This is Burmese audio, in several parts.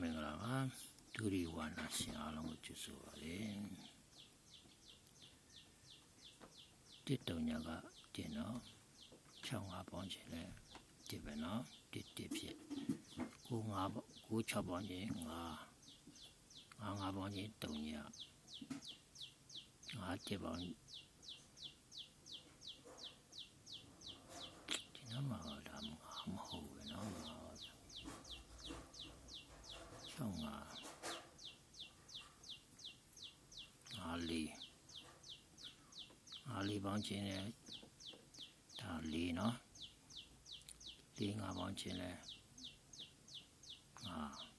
မင်္ဂလာပါဒုရီဝါနာရှင်အားလုံးကိုကျေးဇူးပါလေတစ်တုံညာကတင်တော့6ငါပေါင်းချင်လဲဒီပဲနော်တစ်တစ်ဖြစ်ကိုငါကို6ပေါင်းချင်ငါငါငါပေါင်းချင်တုံညာငါတစ်ပေါင်း ၄၅၄ပေါင်းချင်းလဲဒါ၄เนาะ၄၅ပေါင်းချင်းလဲ၅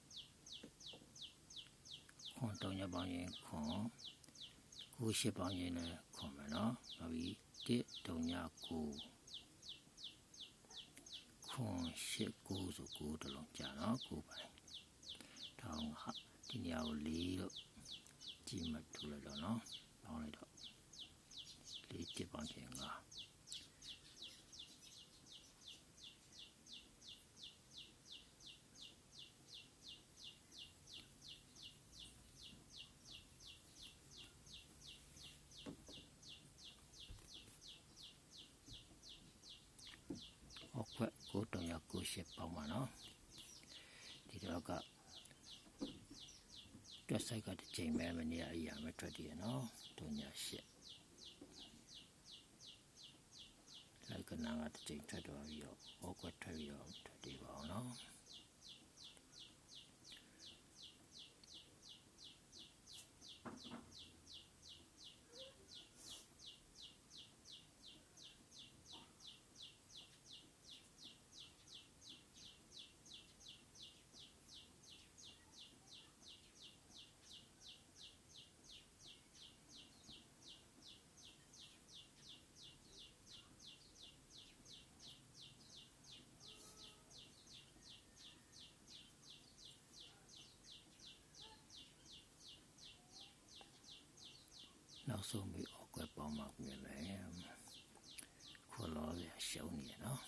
ခွန်၃ပေါင်းရင်ခွန်ကိုရှိပေါင်းရင်လဲခွန်မယ်เนาะနောက်ပြီး၁၃ည၉ခွန်ရှစ်ကိုဆိုကိုတလုံးကြာနော်ကိုပိုင်ထောင်းဟာဒီနေရာကို၄လို့ကြည့်မ ထူလိုက်တော့နော်ပေါင်းလိုက်တော့လေးတစ်ပေါင်းချင်ငါဟုတ်ကဲ့ကိုတုံရကိုရှစ်ပေါင်းပါနော်ဒီတော့က တွက်ဆိုင်ကတစ်ချိန်ပဲမနေရအရာမထွက်တည်ရနော်တုံညာရှစ်လိုက်ကနာကတစ်ချိန်ထွက်တော့ပြီးတော့ဟုတ်ကဲ့ထွက်ပြီးတော့ထွက်တည်ပါအောင်နော် နောက်ဆုံးပြီးအောက်ကွယ်ပေါင်းမှပြင်မယ်ခွလောရရှုံးနေရနော်